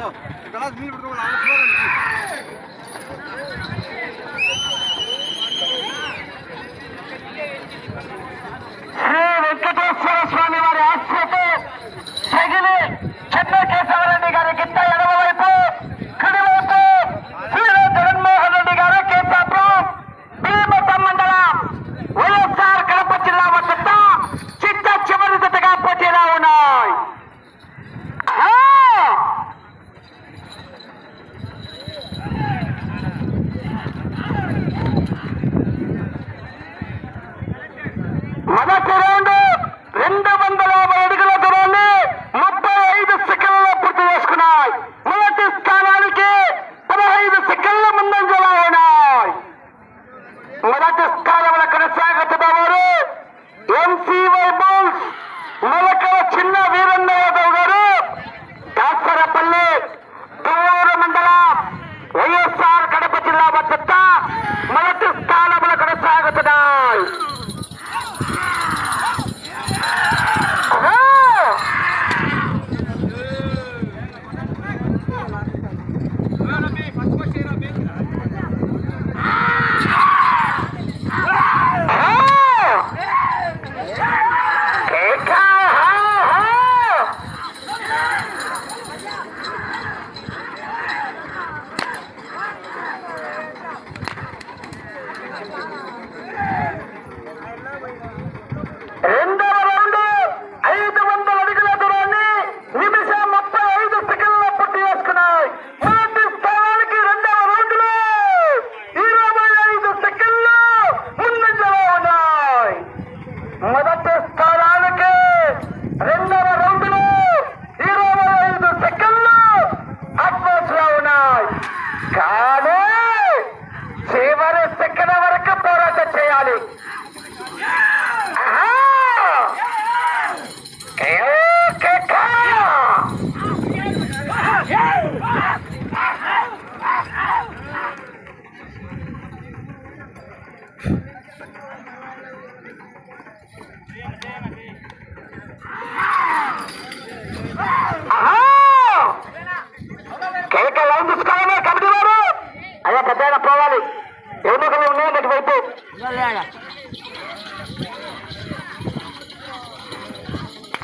Class மீன் பிடிக்கணும் அவ்வளோ ஸ்லோவாக இருக்கு பட்டத்தா மலத்து காலமுல கடசாகத்தினாய்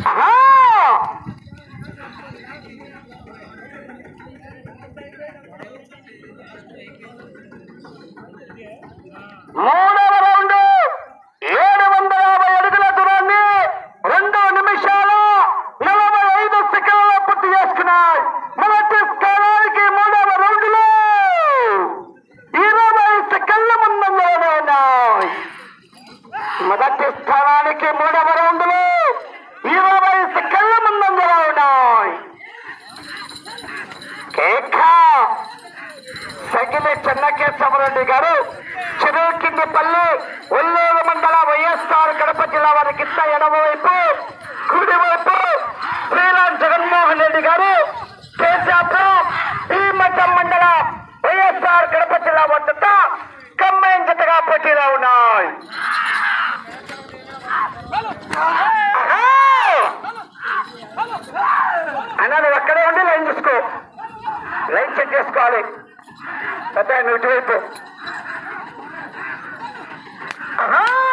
కదా మూడు ఎమ్మెల్యే చెన్నకేశ్వరరెడ్డి గారు చిరుకిండిపల్లి ఒల్లూరు మండల వైఎస్ఆర్ కడప జిల్లా వారి కింద ఎడమవైపు కుడివైపు శ్రీరామ్ జగన్మోహన్ రెడ్డి గారు. మండల వైఎస్ఆర్ కడప జిల్లా వద్ద కమ్మైన జతగా పోటీలో ఉన్నాయి. అన్నా నువ్వు అక్కడే ఉండి లైన్ చూసుకో. లైన్ చెక్ చేసుకోవాలి. Nadhani utuwepo. Aha.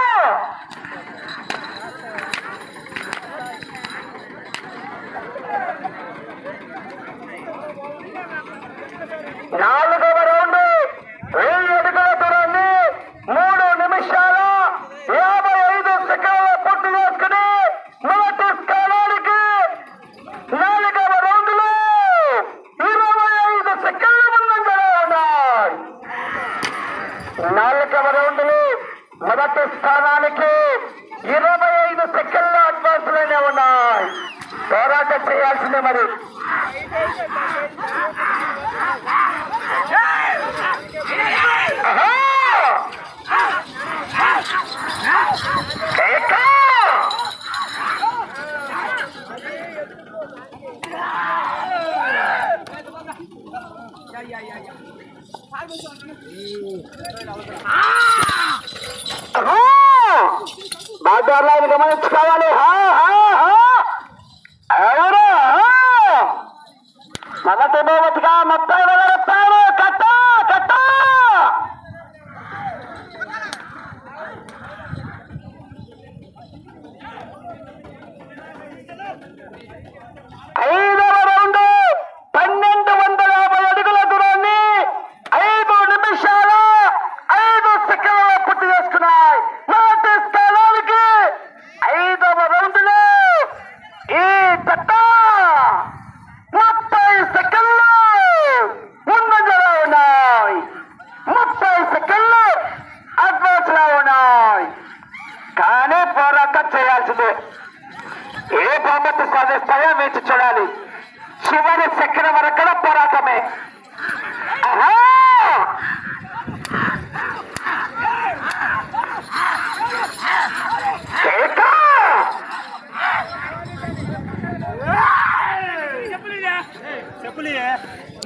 Ya ya ya. Ah! Oh! Badar lain ke mana? Cekalan lo.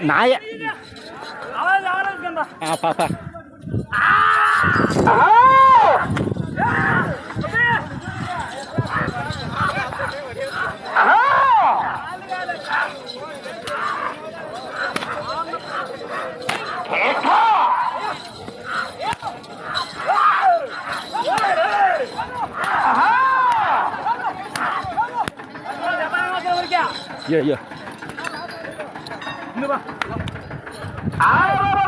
ನಾಯ ಪಾಪ Yeah, yeah. 同志们，好。